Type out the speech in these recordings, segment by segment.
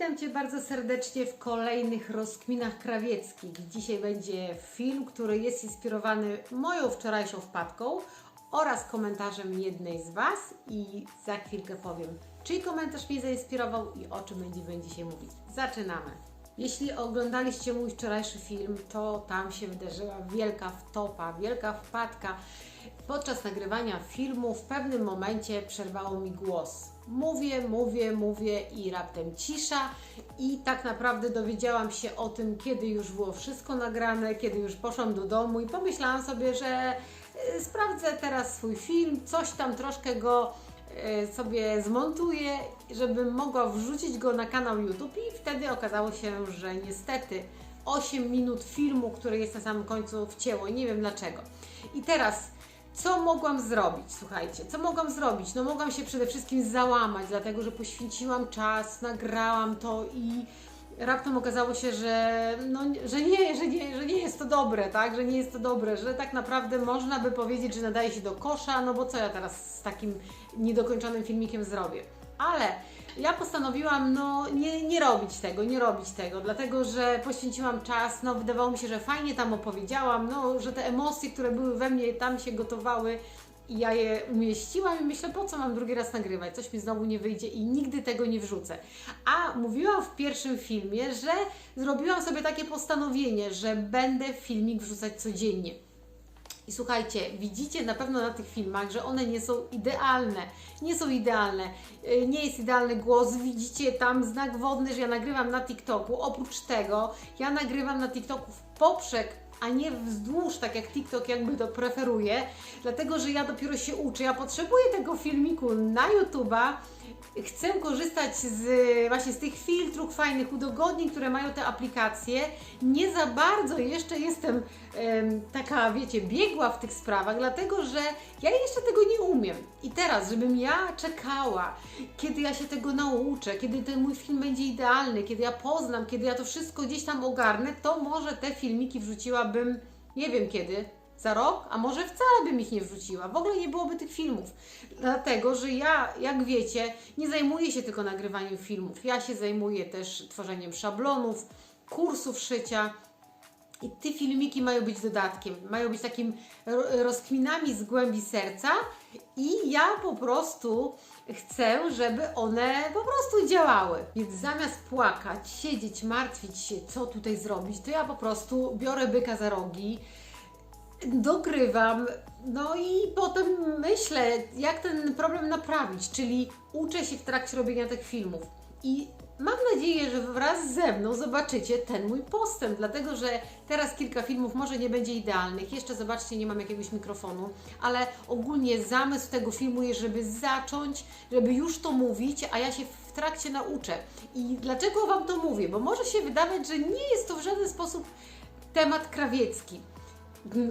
Witam Cię bardzo serdecznie w kolejnych rozkminach krawieckich. Dzisiaj będzie film, który jest inspirowany moją wczorajszą wpadką oraz komentarzem jednej z Was i za chwilkę powiem, czyj komentarz mnie zainspirował i o czym będziemy dzisiaj mówić. Zaczynamy! Jeśli oglądaliście mój wczorajszy film, to tam się wydarzyła wielka wtopa, wielka wpadka. Podczas nagrywania filmu w pewnym momencie przerwało mi głos. Mówię, mówię, mówię i raptem cisza. I tak naprawdę dowiedziałam się o tym, kiedy już było wszystko nagrane, kiedy już poszłam do domu i pomyślałam sobie, że y, sprawdzę teraz swój film, coś tam troszkę go y, sobie zmontuję, żebym mogła wrzucić go na kanał YouTube. I wtedy okazało się, że niestety 8 minut filmu, który jest na samym końcu wcięło. Nie wiem dlaczego. I teraz co mogłam zrobić? Słuchajcie, co mogłam zrobić? No mogłam się przede wszystkim załamać, dlatego że poświęciłam czas, nagrałam to i raptem okazało się, że, no, że, nie, że, nie, że nie jest to dobre, tak? Że nie jest to dobre, że tak naprawdę można by powiedzieć, że nadaje się do kosza, no bo co ja teraz z takim niedokończonym filmikiem zrobię? Ale ja postanowiłam no, nie, nie robić tego, nie robić tego, dlatego że poświęciłam czas, no wydawało mi się, że fajnie tam opowiedziałam, no, że te emocje, które były we mnie tam się gotowały i ja je umieściłam i myślę, po co mam drugi raz nagrywać, coś mi znowu nie wyjdzie i nigdy tego nie wrzucę. A mówiłam w pierwszym filmie, że zrobiłam sobie takie postanowienie, że będę filmik wrzucać codziennie. I słuchajcie, widzicie na pewno na tych filmach, że one nie są idealne. Nie są idealne. Yy, Nie jest idealny głos. Widzicie tam znak wodny, że ja nagrywam na TikToku. Oprócz tego, ja nagrywam na TikToku w poprzek, a nie wzdłuż, tak jak TikTok jakby to preferuje. Dlatego, że ja dopiero się uczę. Ja potrzebuję tego filmiku na YouTube'a. Chcę korzystać z właśnie z tych filtrów fajnych, udogodnień, które mają te aplikacje. Nie za bardzo jeszcze jestem em, taka, wiecie, biegła w tych sprawach, dlatego że ja jeszcze tego nie umiem. I teraz, żebym ja czekała, kiedy ja się tego nauczę, kiedy ten mój film będzie idealny, kiedy ja poznam, kiedy ja to wszystko gdzieś tam ogarnę, to może te filmiki wrzuciłabym, nie wiem kiedy, za rok, a może wcale bym ich nie wrzuciła. W ogóle nie byłoby tych filmów. Dlatego, że ja, jak wiecie, nie zajmuję się tylko nagrywaniem filmów. Ja się zajmuję też tworzeniem szablonów, kursów szycia. I te filmiki mają być dodatkiem, mają być takim ro- rozkminami z głębi serca i ja po prostu chcę, żeby one po prostu działały. Więc zamiast płakać, siedzieć, martwić się, co tutaj zrobić, to ja po prostu biorę byka za rogi, dogrywam, no i potem myślę, jak ten problem naprawić, czyli uczę się w trakcie robienia tych filmów. I mam nadzieję, że wraz ze mną zobaczycie ten mój postęp, dlatego że teraz kilka filmów może nie będzie idealnych. Jeszcze zobaczcie, nie mam jakiegoś mikrofonu, ale ogólnie zamysł tego filmu jest, żeby zacząć, żeby już to mówić, a ja się w trakcie nauczę. I dlaczego Wam to mówię? Bo może się wydawać, że nie jest to w żaden sposób temat krawiecki.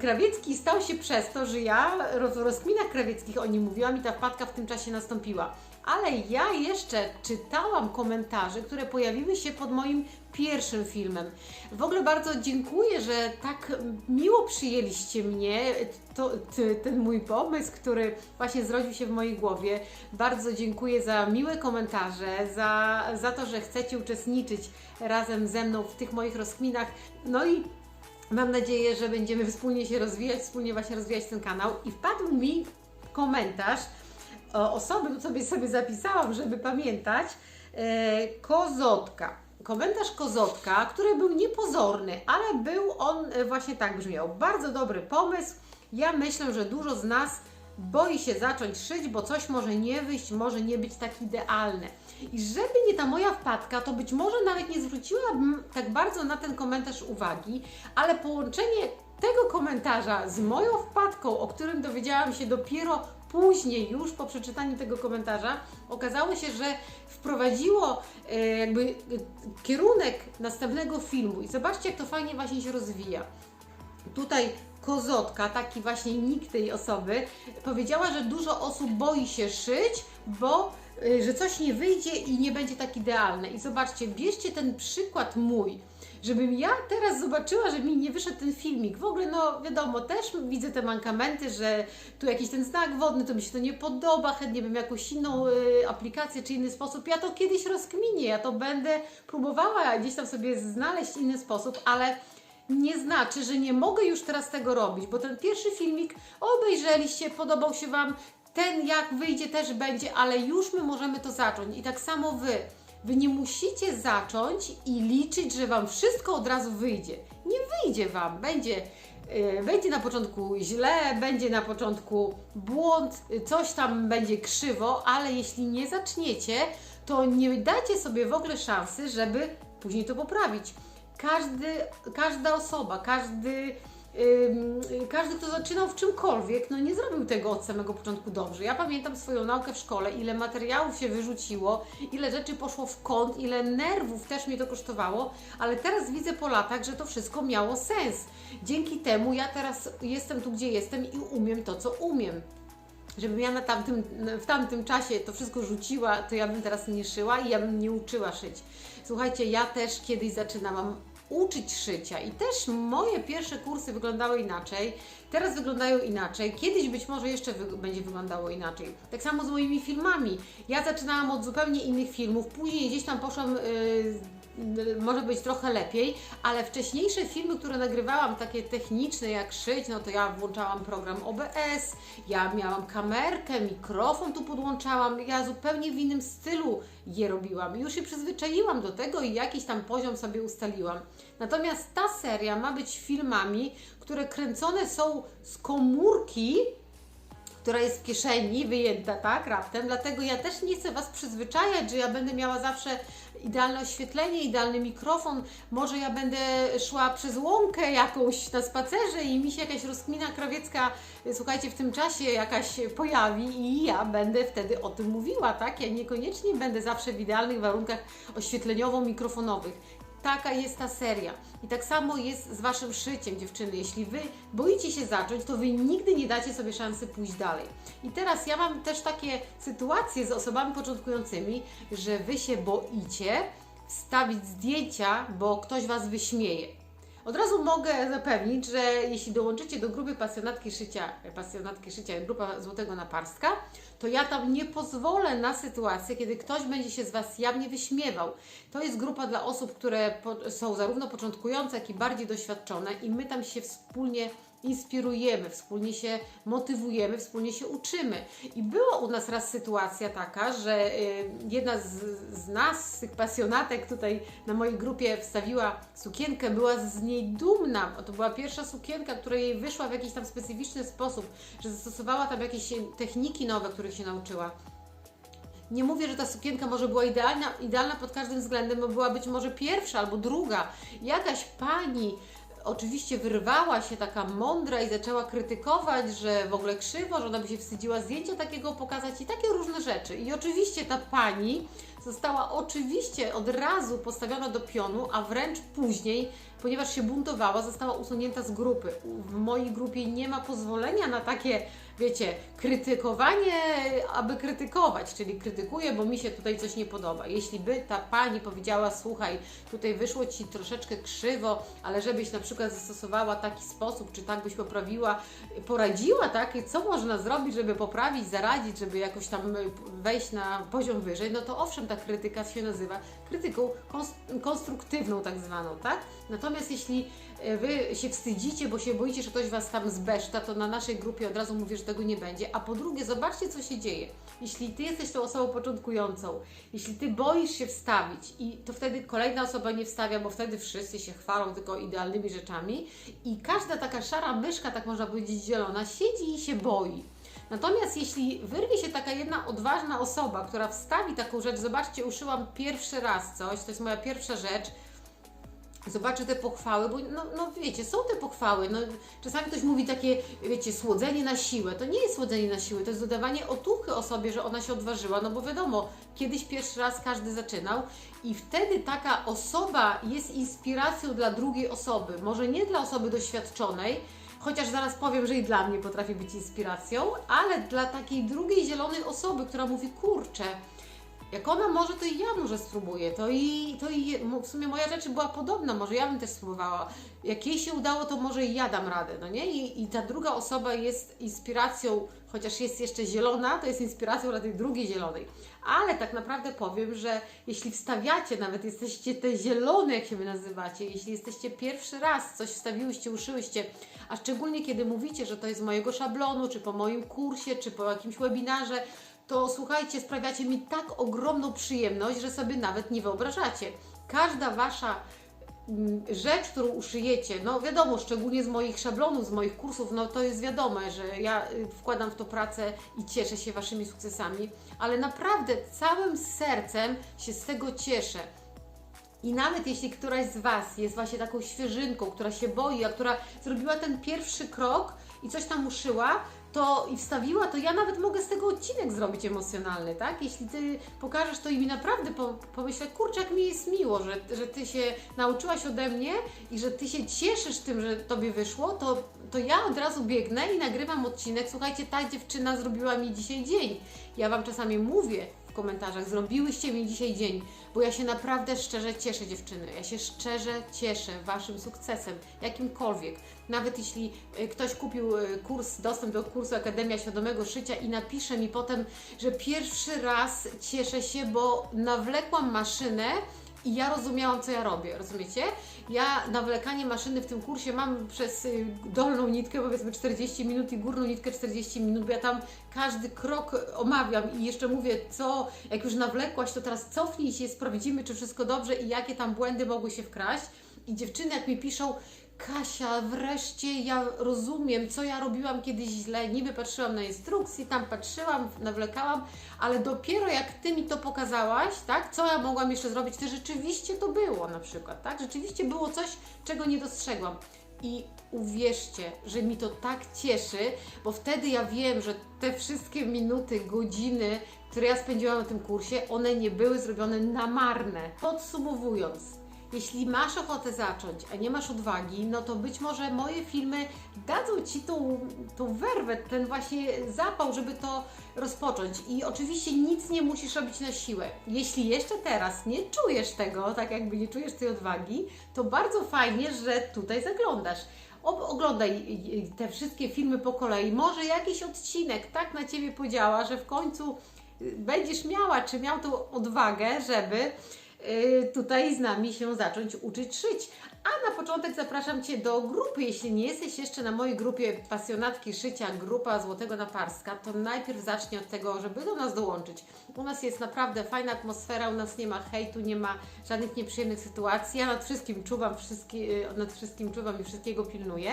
Krawiecki stał się przez to, że ja w rozkminach krawieckich o nim mówiłam i ta wpadka w tym czasie nastąpiła. Ale ja jeszcze czytałam komentarze, które pojawiły się pod moim pierwszym filmem. W ogóle bardzo dziękuję, że tak miło przyjęliście mnie, to, t- ten mój pomysł, który właśnie zrodził się w mojej głowie. Bardzo dziękuję za miłe komentarze, za, za to, że chcecie uczestniczyć razem ze mną w tych moich rozkminach. No i Mam nadzieję, że będziemy wspólnie się rozwijać, wspólnie właśnie rozwijać ten kanał. I wpadł mi komentarz o osoby, tu sobie sobie zapisałam, żeby pamiętać, e, Kozotka. Komentarz Kozotka, który był niepozorny, ale był on e, właśnie tak brzmiał. Bardzo dobry pomysł. Ja myślę, że dużo z nas boi się zacząć szyć, bo coś może nie wyjść, może nie być tak idealne. I żeby nie ta moja wpadka, to być może nawet nie zwróciłabym tak bardzo na ten komentarz uwagi, ale połączenie tego komentarza z moją wpadką, o którym dowiedziałam się dopiero później, już po przeczytaniu tego komentarza, okazało się, że wprowadziło e, jakby e, kierunek następnego filmu. I zobaczcie, jak to fajnie właśnie się rozwija. Tutaj Kozotka, taki właśnie nick tej osoby, powiedziała, że dużo osób boi się szyć, bo y, że coś nie wyjdzie i nie będzie tak idealne. I zobaczcie, bierzcie ten przykład mój. żebym ja teraz zobaczyła, że mi nie wyszedł ten filmik. W ogóle, no wiadomo, też widzę te mankamenty, że tu jakiś ten znak wodny, to mi się to nie podoba, chętnie bym jakąś inną y, aplikację czy inny sposób. Ja to kiedyś rozkminię, ja to będę próbowała gdzieś tam sobie znaleźć inny sposób, ale nie znaczy, że nie mogę już teraz tego robić, bo ten pierwszy filmik obejrzeliście, podobał się Wam, ten jak wyjdzie też będzie, ale już my możemy to zacząć. I tak samo Wy. Wy nie musicie zacząć i liczyć, że Wam wszystko od razu wyjdzie. Nie wyjdzie Wam. Będzie, yy, będzie na początku źle, będzie na początku błąd, coś tam będzie krzywo, ale jeśli nie zaczniecie, to nie dacie sobie w ogóle szansy, żeby później to poprawić. Każdy, każda osoba, każdy każdy, kto zaczynał w czymkolwiek, no nie zrobił tego od samego początku dobrze. Ja pamiętam swoją naukę w szkole, ile materiałów się wyrzuciło, ile rzeczy poszło w kąt, ile nerwów też mnie to kosztowało, ale teraz widzę po latach, że to wszystko miało sens. Dzięki temu ja teraz jestem tu, gdzie jestem i umiem to, co umiem. Żebym ja na tamtym, w tamtym czasie to wszystko rzuciła, to ja bym teraz nie szyła i ja bym nie uczyła szyć. Słuchajcie, ja też kiedyś zaczynałam uczyć szycia i też moje pierwsze kursy wyglądały inaczej, teraz wyglądają inaczej, kiedyś być może jeszcze wy będzie wyglądało inaczej. Tak samo z moimi filmami. Ja zaczynałam od zupełnie innych filmów, później gdzieś tam poszłam yy, może być trochę lepiej, ale wcześniejsze filmy, które nagrywałam, takie techniczne jak szyć, no to ja włączałam program OBS, ja miałam kamerkę, mikrofon tu podłączałam, ja zupełnie w innym stylu je robiłam. Już się przyzwyczaiłam do tego i jakiś tam poziom sobie ustaliłam. Natomiast ta seria ma być filmami, które kręcone są z komórki, która jest w kieszeni, wyjęta, tak, raptem. Dlatego ja też nie chcę Was przyzwyczajać, że ja będę miała zawsze idealne oświetlenie, idealny mikrofon. Może ja będę szła przez łąkę jakąś na spacerze i mi się jakaś rozkmina krawiecka, słuchajcie, w tym czasie jakaś pojawi i ja będę wtedy o tym mówiła, tak? Ja niekoniecznie będę zawsze w idealnych warunkach oświetleniowo-mikrofonowych. Taka jest ta seria. I tak samo jest z Waszym szyciem, dziewczyny. Jeśli Wy boicie się zacząć, to Wy nigdy nie dacie sobie szansy pójść dalej. I teraz ja mam też takie sytuacje z osobami początkującymi, że Wy się boicie wstawić zdjęcia, bo ktoś Was wyśmieje. Od razu mogę zapewnić, że jeśli dołączycie do grupy pasjonatki szycia, pasjonatki szycia, grupa Złotego Naparstka, to ja tam nie pozwolę na sytuację, kiedy ktoś będzie się z Was jawnie wyśmiewał. To jest grupa dla osób, które są zarówno początkujące, jak i bardziej doświadczone i my tam się wspólnie inspirujemy, wspólnie się motywujemy, wspólnie się uczymy. I była u nas raz sytuacja taka, że y, jedna z, z nas, z tych pasjonatek tutaj na mojej grupie wstawiła sukienkę, była z niej dumna. To była pierwsza sukienka, która jej wyszła w jakiś tam specyficzny sposób, że zastosowała tam jakieś techniki nowe, których się nauczyła. Nie mówię, że ta sukienka może była idealna, idealna pod każdym względem, bo była być może pierwsza albo druga. Jakaś pani oczywiście wyrwała się taka mądra i zaczęła krytykować, że w ogóle krzywo, że ona by się wstydziła zdjęcia takiego pokazać i takie różne rzeczy. I oczywiście ta pani została oczywiście od razu postawiona do pionu, a wręcz później, ponieważ się buntowała, została usunięta z grupy. W mojej grupie nie ma pozwolenia na takie wiecie, krytykowanie, aby krytykować, czyli krytykuję, bo mi się tutaj coś nie podoba. Jeśli by ta pani powiedziała, słuchaj, tutaj wyszło ci troszeczkę krzywo, ale żebyś na przykład zastosowała taki sposób, czy tak byś poprawiła, poradziła, tak, co można zrobić, żeby poprawić, zaradzić, żeby jakoś tam wejść na poziom wyżej, no to owszem, ta krytyka się nazywa krytyką konstruktywną, tak zwaną, tak? Natomiast jeśli e, Wy się wstydzicie, bo się boicie, że ktoś Was tam zbeszta, to na naszej grupie od razu mówię, że tego nie będzie. A po drugie, zobaczcie, co się dzieje. Jeśli Ty jesteś tą osobą początkującą, jeśli Ty boisz się wstawić i to wtedy kolejna osoba nie wstawia, bo wtedy wszyscy się chwalą tylko idealnymi rzeczami i każda taka szara myszka, tak można powiedzieć zielona, siedzi i się boi. Natomiast jeśli wyrwie się taka jedna odważna osoba, która wstawi taką rzecz, zobaczcie, uszyłam pierwszy raz coś, to jest moja pierwsza rzecz, zobaczy te pochwały, bo no, no wiecie, są te pochwały. No, czasami ktoś mówi takie, wiecie, słodzenie na siłę. To nie jest słodzenie na siłę, to jest dodawanie otuchy osobie, że ona się odważyła, no bo wiadomo, kiedyś pierwszy raz każdy zaczynał i wtedy taka osoba jest inspiracją dla drugiej osoby. Może nie dla osoby doświadczonej, chociaż zaraz powiem, że i dla mnie potrafi być inspiracją, ale dla takiej drugiej zielonej osoby, która mówi, kurczę, Jak ona może, to i ja może spróbuję. To i, to i w sumie moja rzecz była podobna, może ja bym też spróbowała. Jak jej się udało, to może i ja dam radę, no nie? I, i ta druga osoba jest inspiracją, chociaż jest jeszcze zielona, to jest inspiracją dla tej drugiej zielonej. Ale tak naprawdę powiem, że jeśli wstawiacie, nawet jesteście te zielone, jak się wy nazywacie, jeśli jesteście pierwszy raz, coś wstawiłyście, uszyłyście, a szczególnie kiedy mówicie, że to jest mojego szablonu, czy po moim kursie, czy po jakimś webinarze, to słuchajcie, sprawiacie mi tak ogromną przyjemność, że sobie nawet nie wyobrażacie. Każda wasza mm, rzecz, którą uszyjecie, no wiadomo, szczególnie z moich szablonów, z moich kursów, no to jest wiadome, że ja y, wkładam w to pracę i cieszę się Waszymi sukcesami, ale naprawdę całym sercem się z tego cieszę. I nawet jeśli któraś z Was jest właśnie taką świeżynką, która się boi, a która zrobiła ten pierwszy krok i coś tam uszyła, to i wstawiła, to ja nawet mogę z tego odcinek zrobić emocjonalny, tak? Jeśli Ty pokażesz to i mi naprawdę po, pomyślę, kurczę, jak mi jest miło, że, że Ty się nauczyłaś ode mnie i że Ty się cieszysz tym, że Tobie wyszło, to, to ja od razu biegnę i nagrywam odcinek. Słuchajcie, ta dziewczyna zrobiła mi dzisiaj dzień. Ja Wam czasami mówię, w komentarzach. Zrobiłyście mi dzisiaj dzień, bo ja się naprawdę szczerze cieszę, dziewczyny. Ja się szczerze cieszę Waszym sukcesem, jakimkolwiek. Nawet jeśli y, ktoś kupił y, kurs, dostęp do kursu Akademia Świadomego Szycia i napisze mi potem, że pierwszy raz cieszę się, bo nawlekłam maszynę i ja rozumiałam, co ja robię, rozumiecie? Ja nawlekanie maszyny w tym kursie mam przez y, dolną nitkę, powiedzmy 40 minut i górną nitkę 40 minut, bo ja tam każdy krok omawiam i jeszcze mówię, co, jak już nawlekłaś, to teraz cofnij się, sprawdzimy, czy wszystko dobrze i jakie tam błędy mogły się wkraść. I dziewczyny, jak mi piszą, Kasia, wreszcie ja rozumiem, co ja robiłam kiedyś źle. Niby patrzyłam na instrukcji, tam patrzyłam, nawlekałam, ale dopiero jak Ty mi to pokazałaś, tak, co ja mogłam jeszcze zrobić, to rzeczywiście to było na przykład, tak, rzeczywiście było coś, czego nie dostrzegłam. I uwierzcie, że mi to tak cieszy, bo wtedy ja wiem, że te wszystkie minuty, godziny, które ja spędziłam na tym kursie, one nie były zrobione na marne. Podsumowując, jeśli masz ochotę zacząć, a nie masz odwagi, no to być może moje filmy dadzą Ci tą, tą werwę, ten właśnie zapał, żeby to rozpocząć. I oczywiście nic nie musisz robić na siłę. Jeśli jeszcze teraz nie czujesz tego, tak jakby nie czujesz tej odwagi, to bardzo fajnie, że tutaj zaglądasz. Oglądaj te wszystkie filmy po kolei. Może jakiś odcinek tak na Ciebie podziała, że w końcu będziesz miała, czy miał tą odwagę, żeby tutaj z nami się zacząć uczyć szyć. A na początek zapraszam Cię do grupy. Jeśli nie jesteś jeszcze na mojej grupie pasjonatki szycia, grupa Złotego Naparska, to najpierw zacznij od tego, żeby do nas dołączyć. U nas jest naprawdę fajna atmosfera, u nas nie ma hejtu, nie ma żadnych nieprzyjemnych sytuacji. Ja nad wszystkim czuwam, wszystkie, y, nad wszystkim czuwam i wszystkiego pilnuję.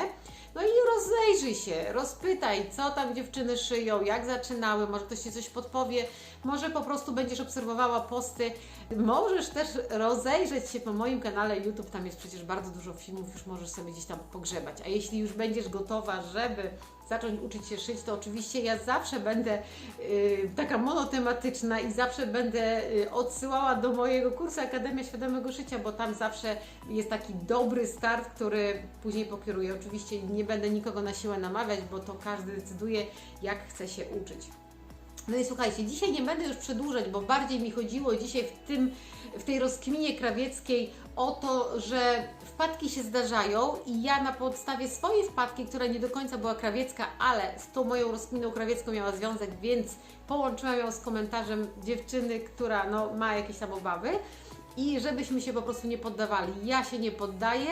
No i rozejrzyj się, rozpytaj, co tam dziewczyny szyją, jak zaczynały, może ktoś Ci coś podpowie, może po prostu będziesz obserwowała posty. Możesz też rozejrzeć się po moim kanale YouTube, tam jest przecież bardzo dużo filmów, już możesz sobie gdzieś tam pogrzebać. A jeśli już będziesz gotowa, żeby zacząć uczyć się szyć, to oczywiście ja zawsze będę y, taka monotematyczna i zawsze będę y, odsyłała do mojego kursu Akademia Świadomego Szycia, bo tam zawsze jest taki dobry start, który później pokieruje. Oczywiście nie będę nikogo na siłę namawiać, bo to każdy decyduje, jak chce się uczyć. No i słuchajcie, dzisiaj nie będę już przedłużać, bo bardziej mi chodziło dzisiaj w, tym, w tej rozkminie krawieckiej o to, że wpadki się zdarzają i ja na podstawie swojej wpadki, która nie do końca była krawiecka, ale z tą moją rozkminą krawiecką miała związek, więc połączyłam ją z komentarzem dziewczyny, która no, ma jakieś tam obawy i żebyśmy się po prostu nie poddawali. Ja się nie poddaję,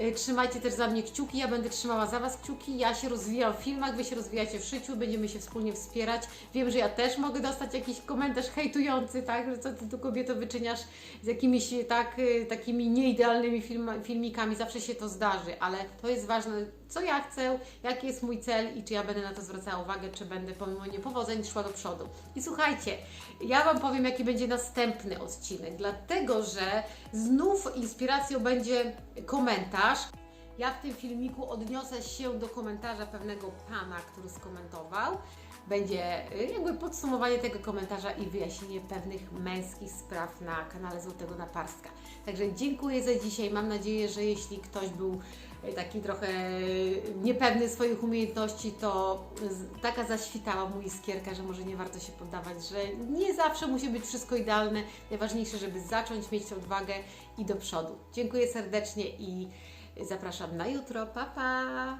y, trzymajcie też za mnie kciuki, ja będę trzymała za Was kciuki, ja się rozwijam w filmach, Wy się rozwijacie w życiu, będziemy się wspólnie wspierać. Wiem, że ja też mogę dostać jakiś komentarz hejtujący, tak, że co Ty tu kobieto wyczyniasz z jakimiś tak, y, takimi nieidealnymi film, filmikami, zawsze się to zdarzy, ale to jest ważne, co ja chcę, jaki jest mój cel i czy ja będę na to zwracała uwagę, czy będę pomimo niepowodzeń szła do przodu. I słuchajcie, ja Wam powiem, jaki będzie następny odcinek, dlatego że znów inspiracją będzie komentarz. Ja w tym filmiku odniosę się do komentarza pewnego pana, który skomentował. Będzie y, jakby podsumowanie tego komentarza i wyjaśnienie pewnych męskich spraw na kanale Złotego Naparstka. Także dziękuję za dzisiaj. Mam nadzieję, że jeśli ktoś był taki trochę niepewny swoich umiejętności, to taka zaświtała mu iskierka, że może nie warto się poddawać, że nie zawsze musi być wszystko idealne. Najważniejsze, żeby zacząć, mieć odwagę i do przodu. Dziękuję serdecznie i zapraszam na jutro. Pa, pa!